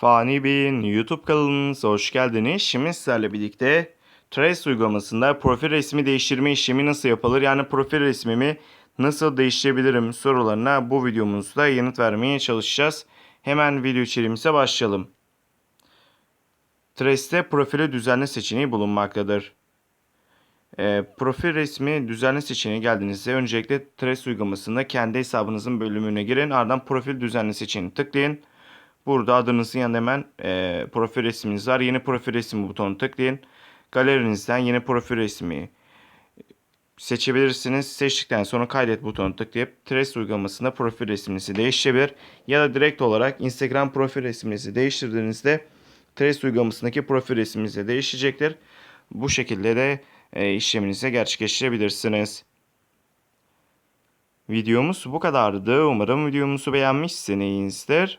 Fani Bey'in YouTube kanalınıza hoş geldiniz. Şimdi sizlerle birlikte Trace uygulamasında profil resmi değiştirme işlemi nasıl yapılır? Yani profil resmimi nasıl değiştirebilirim sorularına bu videomuzda yanıt vermeye çalışacağız. Hemen video içeriğimize başlayalım. Trace'te profili düzenle seçeneği bulunmaktadır. E, profil resmi düzenle seçeneği geldiğinizde öncelikle Trace uygulamasında kendi hesabınızın bölümüne girin. Ardından profil düzenle seçeneğini tıklayın. Burada adınızın yanında hemen e, profil resminiz var. Yeni profil resmi butonunu tıklayın. Galerinizden yeni profil resmi seçebilirsiniz. Seçtikten sonra kaydet butonunu tıklayıp Trace uygulamasında profil resminizi değiştirebilir. Ya da direkt olarak Instagram profil resminizi değiştirdiğinizde Trace uygulamasındaki profil resminiz de değişecektir. Bu şekilde de e, işleminizi gerçekleştirebilirsiniz. Videomuz bu kadardı. Umarım videomuzu beğenmişsinizdir.